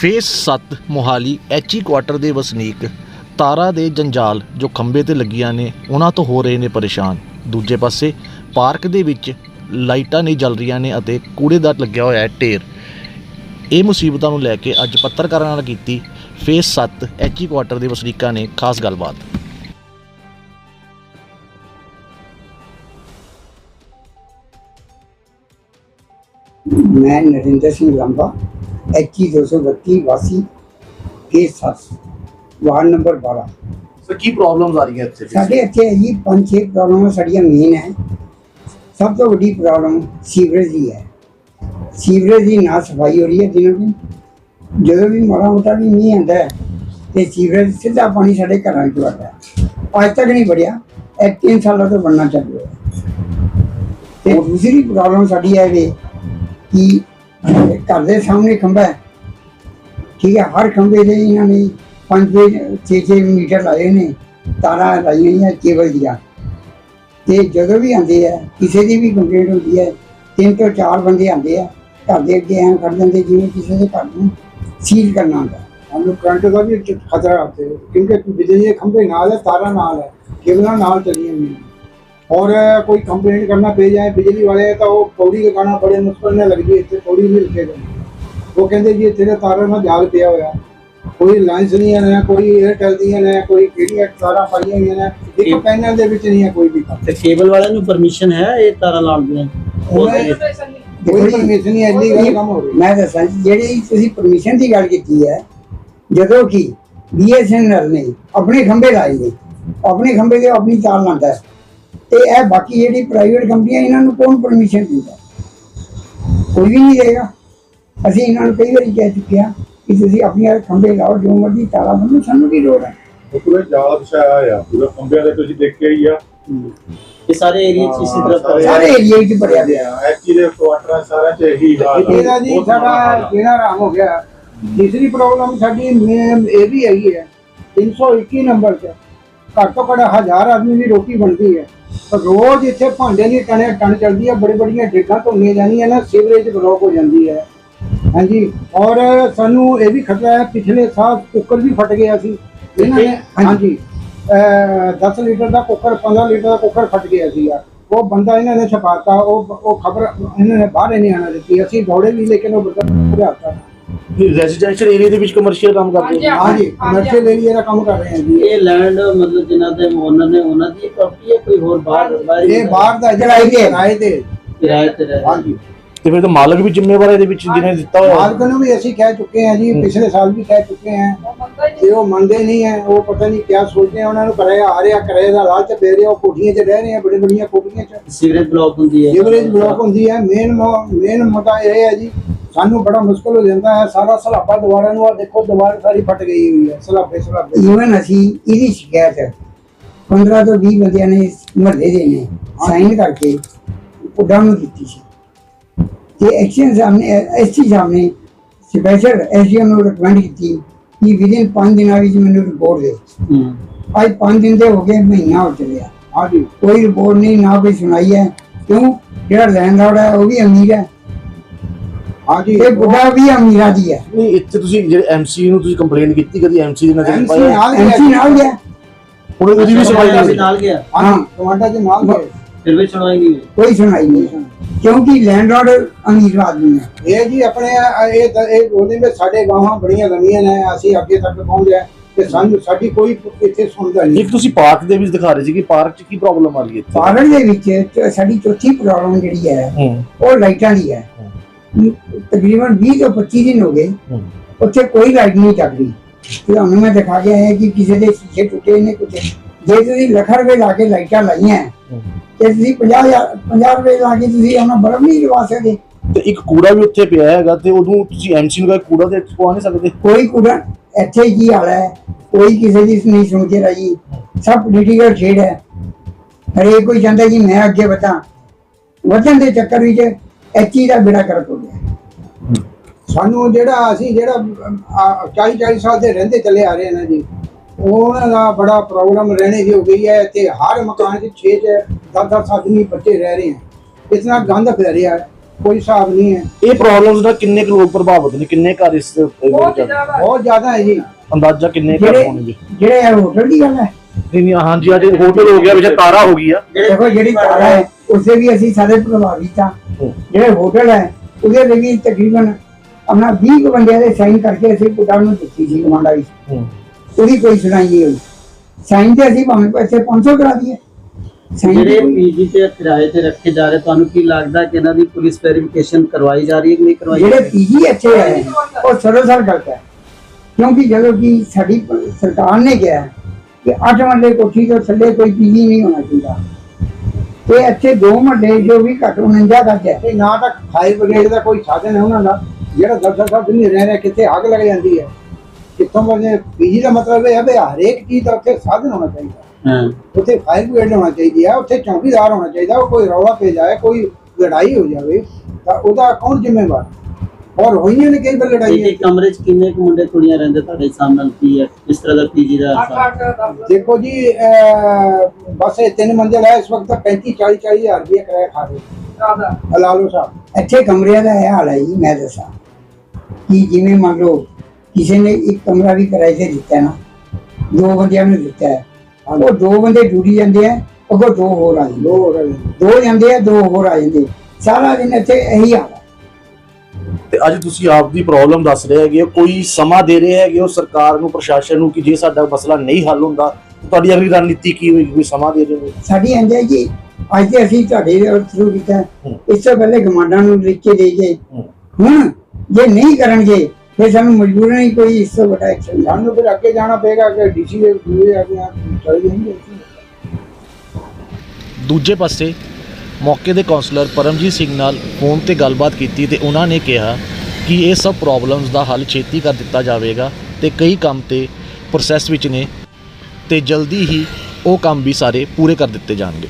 Face 7 Mohali ਐਚਈ quarter ਦੇ ਵਸਨੀਕ ਤਾਰਾਂ ਦੇ ਜੰਜਾਲ ਜੋ ਖੰਬੇ ਤੇ ਲੱਗੀਆਂ ਨੇ, ਉਹਨਾਂ ਤੋਂ ਹੋ ਰਹੇ ਨੇ ਪਰੇਸ਼ਾਨ। ਦੂਜੇ ਪਾਸੇ ਪਾਰਕ ਦੇ ਵਿੱਚ ਲਾਈਟਾਂ ਨਹੀਂ ਜਲ ਰਹੀਆਂ ਨੇ ਅਤੇ ਕੂੜੇਦਾਰ ਲੱਗਿਆ ਹੋਇਆ ਹੈ ਢੇਰ। ਇਹ ਮੁਸੀਬਤਾਂ ਨੂੰ ਲੈ ਕੇ ਅੱਜ ਪੱਤਰਕਾਰਾਂ ਨਾਲ ਕੀਤੀ ਫੇਸ 7 ਐਚਈ ਕੁਆਟਰ ਦੇ ਵਸਨੀਕਾਂ ਨੇ ਖਾਸ ਗੱਲਬਾਤ। ਮੈਂ ਨਰਿੰਦਰ ਸਿੰਘ ਲੰਬਾ 21232 ਵਾਸੀ ਕੇ ਸੱਸ ਵਾਰਡ ਨੰਬਰ 12 ਸਰ ਕੀ ਪ੍ਰੋਬਲਮਸ ਆ ਰਹੀਆਂ ਇੱਥੇ? ਸਾਡੇ ਇੱਥੇ ਜੀ ਪੰਜ ਛੇ ਪ੍ਰੋਬਲਮਾਂ ਸਾਡੀਆਂ ਮੇਨ ਹੈ। ਸਭ ਤੋਂ ਵੱਡੀ ਪ੍ਰੋਬਲਮ ਸੀਵਰੇਜ ਦੀ ਹੈ। ਸੀਵਰੇਜ ਦੀ ਨਾ ਸਫ਼ਾਈ ਹੋ ਰਹੀ ਹੈ ਦਿਨੋਂ ਦਿਨ। ਜਦੋਂ ਵੀ ਮਾੜਾ ਮੋਟਾ ਵੀ ਮੀਂਹ ਆਉਂਦਾ ਹੈ ਤੇ ਸੀਵਰੇਜ ਸਿੱਧਾ ਪਾਣੀ ਸਾਡੇ ਘਰਾਂ ਵਿੱਚ ਵੜਦਾ ਅੱਜ ਤੱਕ ਨਹੀਂ ਵੜਿਆ ਇਹ ਤਿੰਨ ਸਾਲਾਂ ਤੋਂ ਬਣਨਾ ਚੱਲ ਰਿਹਾ ਹੈ। ਤੇ ਦੂਸਰੀ ਪ੍ਰੋਬਲਮ ਸਾਡੀ ਹੈ ਵੀ ਕਿ ਘਰ ਦੇ ਸਾਹਮਣੇ ਖੰਭਾ ਹੈ ਠੀਕ ਹੈ ਹਰ ਖੰਭੇ ਦੇ ਇਹਨਾਂ ਨੇ 5 6 6 ਮੀਟਰ ਲਾਏ ਨੇ ਤਾਰਾਂ ਲਾਈਆਂ ਹੋਈਆਂ ਕੇਬਲ ਦੀਆਂ ਤੇ ਜਦੋਂ ਵੀ ਆਉਂਦੇ ਆ ਕਿਸੇ ਦੀ ਵੀ ਕੰਪਲੇਂਟ ਹੁੰਦੀ ਹੈ ਤਿੰਨ ਤੋਂ ਚਾਰ ਬੰਦੇ ਆਉਂਦੇ ਆ ਘਰ ਦੇ ਅੱਗੇ ਐਂ ਖੜ ਜਾਂਦੇ ਜਿਵੇਂ ਕਿਸੇ ਦੇ ਘਰ ਨੂੰ ਸੀਲ ਕਰਨਾ ਹੁੰਦਾ हम लोग करंट का भी खतरा होते हैं क्योंकि बिजली के खंभे नाल है तारा नाल है केबल नाल चली हुई हैं और कोई कंप्लेंट करना पे जाए बिजली वाले तो वो पौड़ी का गाना बड़े मुश्किल ने लगती है इतने पौड़ी नहीं रखे गए वो कहते जी इतने तारा ना जाल पिया होया ਕੋਈ ਲਾਇੰਸ ਨਹੀਂ ਹੈ ਨਾ ਕੋਈ 에ਅਰਟੈਲ ਦੀਆਂ ਨੇ ਕੋਈ ਕਿਹੜੀਆਂ ਤਾਰਾਂ ਪਾਈਆਂ ਹੋਈਆਂ ਨੇ। ਇੱਕ ਪੈਨਲ ਦੇ ਵਿੱਚ ਨਹੀਂ ਹੈ ਕੋਈ ਵੀ ਤੇ ਕੇਬਲ ਵਾਲਿਆਂ ਨੂੰ ਪਰਮਿਸ਼ਨ ਹੈ ਇਹ ਤਾਰਾਂ ਲਾਉਣ ਦੀ ਕੋਈ ਪਰਮਿਸ਼ਨ ਨਹੀਂ ਐਡੀ ਗੱਲ ਕੰਮ ਹੋ ਰਹੀ ਮੈਂ ਦੱਸਾਂ ਜਿਹੜੀ ਤੁਸੀਂ ਪਰਮਿਸ਼ਨ ਦੀ ਗੱਲ ਕੀਤੀ ਹੈ ਜਦੋਂ ਕਿ ਬੀਐਸਐਨਐਲ ਨੇ ਆਪਣੇ ਖੰਭੇ ਲਾਏ ਨੇ ਆਪਣੇ ਖੰਭੇ ਦੇ ਆਪਣੀ ਤਾਰ ਲਾਉਂਦਾ ਹੈ। ਤੇ ਇਹ ਬਾਕੀ ਜਿਹੜੀ ਪ੍ਰਾਈਵੇਟ ਕੰਪਨੀਆਂ ਇਹਨਾਂ ਨੂੰ ਕੌਣ ਪਰਮਿਸ਼ਨ ਦਿੰਦਾ ਕੋਈ ਵੀ ਨਹੀਂ ਦੇਗਾ। ਅਸੀਂ ਇਹਨਾਂ ਨੂੰ ਕਈ ਵਾਰੀ ਕਹਿ ਚੁੱਕੇ ਹਾਂ ਕਿ ਤੁਸੀਂ ਆਪਣੀਆਂ ਖੰਭੇ ਲਾਓ ਜੋ ਮਰਜ਼ੀ ਤਾਰਾਂ ਬੰਨੋ ਸਾਨੂੰ ਕੀ ਲੋੜ ਹੈ? ਪੂਰੇ ਜਾਲ ਵਿਛਾਇਆ ਹੋਇਆ ਪੂਰੇ ਖੰਭਿਆਂ ਦੇ ਤੁਸੀਂ ਦੇਖਿਆ ਹੀ ਆ। ਇਹ ਸਾਰੇ ਏਰੀਆ ਚ ਇਸੇ ਤਰ੍ਹਾਂ ਸਾਰੇ- ਸਾਰੇ ਏਰੀਆ ਵਿੱਚ ਭਰਿਆ ਪਿਆ ਐਚੀ ਦੇ ਕੁਆਟਰਾਂ ਸਾਰਿਆਂ ਚ ਇਹੀ ਹਾਲ ਆ। ਇਹਦਾ ਜੀ ਸਾਡਾ ਕਿਹੜਾ ਰਾਮ ਹੋ ਗਿਆ। ਤੀਸਰੀ ਪ੍ਰੋਬਲਮ ਸਾਡੀ ਇਹ ਵੀ ਹੈਗੀ ਹੈ 321 ਨੰਬਰ ਤੇ ਘੱਟ ਤੋਂ ਘੱਟ ਹਜ਼ਾਰ ਆਦਮੀ ਦੀ ਰੋਟੀ ਬਣਦੀ ਹੈ। ਪਰ ਰੋਜ਼ ਇੱਥੇ ਭਾਂਡੇ ਦੀ ਟਣੇ ਟਣ ਚੱਲਦੀ ਹੈ ਬੜੀ ਬੜੀਆਂ ਡੇਗਾਂ ਧੋਣੀਆਂ ਜਾਂਦੀਆਂ ਨੇ ਸੀਵਰੇਜ ਬਲੌਕ ਹੋ ਜਾਂਦੀ ਹੈ। ਹਾਂਜੀ ਔਰ ਸਾਨੂੰ ਇਹ ਵੀ ਖਤਰਾ ਹੈ ਪਿਛਲੇ ਸਾਲ ਕੁੱਕਰ ਵੀ ਫਟ ਗਿਆ ਸੀ। ਇਹਨਾਂ ਨੇ ਹਾਂਜੀ। ਅਹ 10 ਲੀਟਰ ਦਾ ਕੁੱਕਰ 15 ਲੀਟਰ ਦਾ ਕੁੱਕਰ ਫਟ ਗਿਆ ਸੀਗਾ ਉਹ ਬੰਦਾ ਇਹਨਾਂ ਨੇ ਛਪਾਤਾ ਉਹ ਉਹ ਖਬਰ ਇਹਨਾਂ ਨੇ ਬਾਹਰ ਨਹੀਂ ਆਣਾ ਦਿੱਤੀ। ਅਸੀਂ ਦੌੜੇ ਵੀ ਲੇਕਿਨ ਉਹ ਬੰਦਾ ਭਜਾਤਾ ਰੈਜ਼ੀਡੈਂਸ਼ੀਅਲ ਏਰੀਆ ਦੇ ਵਿੱਚ ਕਮਰਸ਼ੀਅਲ ਕੰਮ ਕਰਦੇ ਹੋ? ਹਾਂਜੀ ਕਮਰਸ਼ੀਅਲ ਏਰੀਆ ਦਾ ਕੰਮ ਕਰ ਰਹੇ ਹਾਂ ਜੀ। ਇਹ ਲੈਂਡ ਮਤਲਬ ਜਿਨ੍ਹਾਂ ਦੇ ਓਨਰ ਨੇ ਉਹਨਾਂ ਦੀ ਪ੍ਰਾਪਰਟੀ ਹੈ ਕੋਈ ਹੋਰ ਬਾਹਰ ਬਾਹਰ ਇਹ ਬਾਹਰ ਦਾ ਜਿਹੜਾ ਕਿਰਾਏ ਤੇ। ਕਿਰਾਏ ਤੇ। ਕਿਰਾਏ ਤੇ ਰਹਿ ਹਾਂਜੀ। ਤੇ ਫਿਰ ਤਾਂ ਮਾਲਕ ਵੀ ਜ਼ਿੰਮੇਵਾਰ ਹੈ ਇਹਦੇ ਵਿੱਚ ਜਿਹਨੇ ਦਿੱਤਾ ਹੋਇਆ। ਮਾਲਕ ਨੂੰ ਵੀ ਅਸੀਂ ਕਹਿ ਚੁੱਕੇ ਹਾਂ ਜੀ ਪਿਛਲੇ ਸਾਲ ਵੀ ਕਹਿ ਚੁੱਕੇ ਹਾਂ। ਤੇ ਉਹ ਮੰਨਦੇ ਨਹੀਂ ਹੈ ਉਹ ਪਤਾ ਨਹੀਂ ਕਿਆ ਸੋਚਦੇ ਆ ਉਹਨਾਂ ਨੂੰ ਕਰਾਇਆ ਆ ਰਿਹਾ ਕਰਾਇਆ ਦਾ ਲਾਲਚ ਦੇ ਰਿਹਾ ਉਹ ਕੋਠੀਆਂ 'ਚ ਰਹਿ ਰਹੇ ਆ ਬੜੀ ਬੜੀਆਂ ਕੋਠੀਆਂ 'ਚ। ਸੀਵਰੇਜ ਬਲੌਕ ਹੁੰਦੀ ਹੈ। ਲਿਵਰੇਜ ਬਲੌਕ ਹੁੰਦੀ ਹੈ। ਮੇਨ ਮੇਨ ਮੁੱਦਾ ਇਹ ਹੈ ਜੀ ਸਾਨੂੰ ਬੜਾ ਮੁਸ਼ਕਲ ਹੋ ਜਾਂਦਾ ਹੈ। ਸਾਰਾ ਸਲਾਬਾ ਦੁਬਾਰਾ ਨੂੰ ਆ ਦੇਖੋ ਦੁਬਾਰਾ ਸਾਰੀ ਫਟ ਗਈ ਹੋਈ ਹੈ। ਸਲਾਬੇ ਸਲਾਬੇ। ਈਵਨ ਅਸੀਂ ਇਹਦੀ ਸ਼ਿਕਾਇਤ 15 ਤੋਂ 20 ਬੰਦਿਆਂ ਨੇ ਮਹੱਲੇ ਦੇ ਨੇ ਸਾਈਨ ਕਰਕੇ ਉੱਡਾਂ ਨੂੰ ਦਿੱਤੀ ਸੀ। ਤੇ ਐਕਸ਼ਨ ਸਾਹਮਣੇ ਐਸਟੀ ਸਾਹਮਣੇ ਸਪੈਸ਼ਲ ਐਸਡੀਐਮ ਨੂੰ ਰეკਮੈਂਡ ਕੀਤੀ ਕਿ ਵਿਦਿਨ 5 ਦਿਨਾਂ ਵਿੱਚ ਮੈਨੂੰ ਰਿਪੋਰਟ ਦੇ। ਅੱਜ 5 ਦਿਨ ਦੇ ਹੋ ਗਏ ਮਹੀਨਾ ਹੋ ਚੱਲਿਆ। ਹਾਂਜੀ। ਕੋਈ ਰਿਪੋਰਟ ਨਹੀਂ ਨਾ ਕੋਈ ਸੁਣਾਈ ਹੈ। ਕਿਉਂ? ਜਿਹੜਾ ਲੈਂਡਲੌਰਡ ਹੈ ਉਹ ਵੀ ਅਮੀਰ ਹੈ। ਹਾਂਜੀ। ਤੇ ਬੁੱਢਾ ਵੀ ਅਮੀਰਾਂ ਦੀ ਹੈ। ਨਹੀਂ ਇੱਥੇ ਤੁਸੀਂ ਜਿਹੜੇ ਐਮਸੀ ਨੂੰ ਤੁਸੀਂ ਕੰਪਲੇਂਟ ਕੀਤੀ ਕਦੀ ਐਮਸੀ ਦੀ ਪਾਇਆ ਨਾਲ ਗਿਆ ਐਮਸੀ ਨਾਲ ਗਿਆ। ਉਹਨੇ ਉਹਦੀ ਵੀ ਨਹੀਂ। ਨਾਲ ਗਿਆ। ਹਾਂਜੀ ਟਮਾਟਾ ਦੇ ਨਾਲ ਗਏ ਫਿਰ ਵੀ ਸੁਣਵਾਈ ਨਹੀਂ ਹੋਈ। ਕੋਈ ਸੁਣਾਈ ਨਹੀਂ। ਕਿਉਂਕਿ ਲੈਂਡਲੌਰਡ ਅਮੀਰ ਆਦਮੀ ਹੈ। ਇਹ ਜੀ ਆਪਣੇ ਇਹ ਤਾਂ- ਇਹ ਬੋਲਦੇ ਵੀ ਸਾਡੇ ਗਾਵਾਂ ਬੜੀਆਂ ਲੰਮੀਆਂ ਨੇ ਅਸੀਂ ਅੱਗੇ ਤੱਕ ਪਹੁੰਚ ਜਾਏ ਤੇ ਸਾਨੂੰ ਸਾਡੀ ਕੋਈ ਇੱਥੇ ਸੁਣਦਾ ਨਹੀਂ। ਇੱਕ ਤੁਸੀਂ ਪਾਰਕ ਦੇ ਵਿੱਚ ਦਿਖਾ ਰਹੇ ਸੀ ਕਿ ਪਾਰਕ 'ਚ ਕੀ ਪ੍ਰੋਬਲਮ ਆ ਰਹੀ ਹੈ ਇੱਥੇ? ਪਾਰਕ ਦੇ ਵਿੱਚ ਚ- ਸਾਡੀ ਚੌਥੀ ਪ੍ਰੋਬਲਮ ਜਿਹੜੀ ਹੈ ਹੂੰ। ਉਹ ਲਾਈਟਾਂ ਦੀ ਹੈ। ਤਕਰੀਬਨ 20 ਤੋਂ 25 ਦਿਨ ਹੋ ਗਏ। ਉੱਥੇ ਕੋਈ ਲਾਈਟ ਨਹੀਂ ਚੱਲ ਰਹੀ ਤੇ ਤੁਹਾਨੂੰ ਮੈਂ ਦਿਖਾ ਕੇ ਆਇਆ ਕਿ ਕਿਸੇ ਦੇ ਸ਼ੀਸ਼ੇ ਟੁੱਟੇ ਨੇ ਕੁਝ ਜੇ ਤੁਸੀਂ ਲੱਖ ਰੁਪਏ ਲਾ ਕੇ ਲਾਈਟਾਂ ਲਾਈਆਂ। ਤੇ ਤੁਸੀਂ 50 50 ਰੁਪਏ ਲਾ ਕੇ ਤੁਸੀਂ ਉਹਨਾਂ ਬਰਫ ਨਹੀਂ ਲਵਾ ਸਕਦੇ। ਤੇ ਇੱਕ ਕੂੜਾ ਵੀ ਉੱਥੇ ਪਿਆ ਹੈਗਾ ਤੇ ਉਦੋਂ ਤੁਸੀਂ ਐਮਸੀ ਨੂੰ ਕੂੜਾ ਤੇ ਪਵਾ ਨਹੀਂ ਸਕਦੇ? ਕੋਈ ਕੁੜਾ ਇੱਥੇ ਕੀ ਹਾਲ ਹੈ? ਕੋਈ ਕਿਸੇ ਦੀ ਨਹੀਂ ਸੁਣ ਕੇ ਰਾਜੀ। ਸਭ ਪੋਲੀਟੀਕਲ ਖੇਡ ਹੈ। ਹਰੇਕ ਕੋਈ ਚਾਹੁੰਦਾ ਕਿ ਮੈਂ ਅੱਗੇ ਵਧਾਂ। ਵਧਣ ਦੇ ਚੱਕਰ ਵਿੱਚ ਐਚੀ ਦਾ ਬਿੜਾ ਕਰ ਹੋ ਗਿਆ ਸਾਨੂੰ ਜਿਹੜਾ ਅਸੀਂ ਜਿਹੜਾ 40 40 ਸਾਲ ਦੇ ਰਹਿੰਦੇ ਚੱਲੇ ਆ ਰਹੇ ਨੇ ਜੀ ਉਹਨਾਂ ਦਾ ਬੜਾ ਪ੍ਰੋਬਲਮ ਰਹਿਣੇ ਦੀ ਹੋ ਗਈ ਹੈ। ਤੇ ਹਰ ਮਕਾਨ 'ਚ 6 ਚ 10 10 ਆਦਮੀ ਬੱਚੇ ਰਹਿ ਰਹੇ ਹਨ ਇਤਨਾ ਗੰਦ ਫੈਲ ਰਿਹਾ ਹੈ ਕੋਈ ਹਿਸਾਬ ਨਹੀਂ ਹੈ। ਇਹ ਪ੍ਰੋਬਲਮਸ ਦਾ ਕਿੰਨੇ ਕੁ ਲੋਕ ਪ੍ਰਭਾਵਿਤ ਨੇ? ਕਿੰਨੇ ਘਰ ਇਸ ਬਹੁਤ ਜ਼ਿਆਦਾ। ਹੈ ਜੀ। ਅੰਦਾਜ਼ਾ ਕਿੰਨੇ ਘਰ ਹੋਣਗੇ? ਜਿਹੜੇ ਇਹ ਹੋਟਲ ਦੀ ਗੱਲ ਹੈ? ਨਹੀਂ ਨਹੀਂ ਹਾਂਜੀ ਅੱਜ ਹੋਟਲ ਹੋ ਗਿਆ ਵਿੱਚ ਤਾਰਾ ਹੋ ਗਈ ਆ। ਦੇਖੋ ਜਿਹੜੀ ਤਾਰਾ ਹੈ ਉਸੇ ਵੀ ਅਸੀਂ ਸਾਰੇ ਪ੍ਰਭਾਵਿਤ ਹੂੰ। ਜਿਹੜੇ ਹੋਟਲ ਹੈ ਉਹਦੇ ਲਈ ਵੀ ਤਕਰੀਬਨ ਆਪਣਾ 20 ਕੁ ਬੰਦਿਆਂ ਦੇ ਸਾਈਨ ਕਰਕੇ ਅਸੀਂ ਪੁੱਤਾਂ ਨੂੰ ਦਿੱਤੀ ਸੀ ਕਮਾਂਡਾ ਹੂੰ। ਉਹਦੀ ਕੋਈ ਸੁਣਾਈ ਨਹੀਂ ਹੋਈ। ਸਾਈਨ ਤੇ ਅਸੀਂ ਭਾਵੇਂ ਪੈਸੇ 500 ਕਰਾ ਦਈਏ। ਜਿਹੜੇ ਪੀਜੀ ਤੇ ਕਿਰਾਏ ਤੇ ਰੱਖੇ ਜਾ ਰਹੇ ਤੁਹਾਨੂੰ ਕੀ ਲੱਗਦਾ ਕਿ ਇਹਨਾਂ ਦੀ ਪੁਲਿਸ ਵੈਰੀਫਿਕੇਸ਼ਨ ਕਰਵਾਈ ਜਾ ਰਹੀ ਹੈ ਕਿ ਨਹੀਂ ਕਰਵਾਈ ਜਿਹੜੇ ਪੀਜੀ ਅੱਛੇ ਹੈ ਉਹ ਸਰੋਸਰ ਗਲਤ ਹੈ। ਕਿਉਂਕਿ ਜਦੋਂ ਕਿ ਸਾਡੀ ਸਰਕਾਰ ਨੇ ਕਿਹਾ ਕਿ 8 ਮਰਲੇ ਕੋਠੀ ਤੋਂ ਥੱਲੇ ਕੋਈ ਪੀਜੀ ਨਹੀਂ ਹੋਣਾ ਚਾਹੀਦਾ। ਤੇ ਇੱਥੇ ਦੋ ਮਰਲੇ ਜੋ ਵੀ ਘੱਟ 49 ਗੱਜ ਹੈ ਤੇ ਨਾ ਤਾਂ ਫਾਇਰ ਬ੍ਰਿਗੇਡ ਦਾ ਕੋਈ ਸਾਧਨ ਹੈ ਉਹਨਾਂ ਦਾ ਜਿਹੜਾ ਦਸ ਸਾਲ ਨਹੀਂ ਰਹਿ ਰਿਹਾ ਕਿੱਥੇ ਅੱਗ ਲੱਗ ਜਾਂਦੀ ਹੈ? ਕਿੱਥੋਂ ਬੰਦੇ ਪੀਜੀ ਦਾ ਮਤਲਬ ਇਹ ਹੈ ਵੀ ਹਰੇਕ ਚੀਜ਼ ਦਾ ਉੱਥੇ ਸਾਧਨ ਹੋਣਾ ਚਾਹੀਦਾ। ਹਾਂ। ਉੱਥੇ ਫਾਇਰ ਬ੍ਰਿਗੇਡ ਹੋਣਾ ਚਾਹੀਦੀ ਹੈ ਉੱਥੇ ਚੌਕੀਦਾਰ ਹੋਣਾ ਚਾਹੀਦਾ ਉਹ ਕੋਈ ਰੌਲਾ ਪੈ ਜਾਏ ਕੋਈ ਲੜਾਈ ਹੋ ਜਾਵੇ ਤਾਂ ਉਹਦਾ ਕੌਣ ਜ਼ਿੰਮੇਵਾਰ? ਔਰ ਹੋਈਆਂ ਨੇ ਕਈ ਵਾਰ ਲੜਾਈਆਂ। ਇੱਕ ਕਮਰੇ 'ਚ ਕਿੰਨੇ ਕੁ ਮੁੰਡੇ ਕੁੜੀਆਂ ਰਹਿੰਦੇ ਤੁਹਾਡੇ ਸਾਹਮਣੇ? ਕੀ ਹੈ? ਇਸ ਤਰ੍ਹਾਂ ਦਾ ਪੀਜੀ ਦਾ? ਦੇਖੋ ਜੀ ਬਸ ਇਹ ਤਿੰਨ ਮੰਜ਼ਿਲ ਹੈ ਇਸ ਵਕਤ 35 40 40 ਹਜ਼ਾਰ ਰੁਪਏ ਕਿਰਾਇਆ ਖਾ ਰਹੇ। ਹਲਾਲੋ ਸਾਹਿਬ ਇੱਥੇ ਕਮਰਿਆਂ ਦਾ ਇਹ ਹਾਲ ਹੈ ਜੀ ਮੈਂ ਦੱਸਾਂ। ਕਿ ਜਿਵੇਂ ਮੰਨ ਲਓ ਕਿਸੇ ਨੇ ਇੱਕ ਕਮਰਾ ਵੀ ਕਿਰਾਏ ਤੇ ਦਿੱਤਾ ਹੈ ਨਾ ਦੋ ਬੰਦਿਆਂ ਨੂੰ ਦਿੱਤਾ ਹੈ। ਉਹ ਦੋ ਬੰਦੇ ਡਿਊਟੀ ਜਾਂਦੇ ਆ ਅੱਗੋਂ ਦੋ ਹੋਰ ਆ ਜਾਂਦੇ। ਦੋ ਜਾਂਦੇ। ਆ ਦੋ ਹੋਰ ਆ ਜਾਂਦੇ। ਸਾਰਾ ਦਿਨ ਇੱਥੇ ਇਹੀ ਹਾਲ ਤੇ ਅੱਜ ਤੁਸੀਂ ਆਪ ਦੀ ਪ੍ਰੋਬਲਮ ਦੱਸ ਰਹੇ ਹੈਗੇ ਹੋ, ਕੋਈ ਸਮਾਂ ਦੇ ਰਹੇ ਹੈਗੇ ਹੋ ਸਰਕਾਰ ਨੂੰ ਪ੍ਰਸ਼ਾਸਨ ਨੂੰ ਕਿ ਜੇ ਸਾਡਾ ਮਸਲਾ ਨਹੀਂ ਹੱਲ ਹੁੰਦਾ ਤਾਂ ਤੁਹਾਡੀ ਅਗਲੀ ਰਣਨੀਤੀ ਕੀ ਹੋਏਗੀ? ਕੋਈ ਸਮਾਂ ਦੇ ਰਹੇ ਹੋ? ਸਾਡੀ ਇੰਜ ਹੈ ਜੀ ਅੱਜ ਤੇ ਅਸੀਂ ਤੁਹਾਡੇ ਥਰੂ ਕੀਤਾ। ਇਸ ਤੋਂ ਪਹਿਲੇ ਕਮਾਂਡਾਂ ਨੂੰ ਲਿਖ ਕੇ ਦੇ ਗਏ। ਹੁਣ ਜੇ ਨਹੀਂ ਕਰਨਗੇ ਫਿਰ ਸਾਨੂੰ ਮਜਬੂਰਨ ਹੀ ਕੋਈ ਇਸ ਤੋਂ ਵੱਡਾ ਐਕਸ਼ਨ ਸਾਨੂੰ ਫਿਰ ਅੱਗੇ ਜਾਣਾ ਪਏਗਾ ਕਿ ਡੀਸੀ ਦੇ ਦੂਰੇ ਆ ਗਿਆ ਚਲੇ ਜਾਣਗੇ। ਦੂਜੇ ਪਾਸੇ ਮੌਕੇ ਦੇ ਕਾਉਂਸਲਰ ਪਰਮਜੀਤ ਸਿੰਘ ਨਾਲ ਫੋਨ ਤੇ ਗੱਲਬਾਤ ਕੀਤੀ ਤੇ ਉਹਨਾਂ ਨੇ ਕਿਹਾ ਕਿ ਇਹ ਸਭ ਪ੍ਰੋਬਲਮਸ ਦਾ ਹੱਲ ਛੇਤੀ ਕਰ ਦਿੱਤਾ ਜਾਵੇਗਾ ਤੇ ਕਈ ਕੰਮ ਤੇ ਪ੍ਰੋਸੈਸ ਵਿੱਚ ਨੇ ਤੇ ਜਲਦੀ ਹੀ ਉਹ ਕੰਮ ਵੀ ਸਾਰੇ ਪੂਰੇ ਕਰ ਦਿੱਤੇ ਜਾਣਗੇ।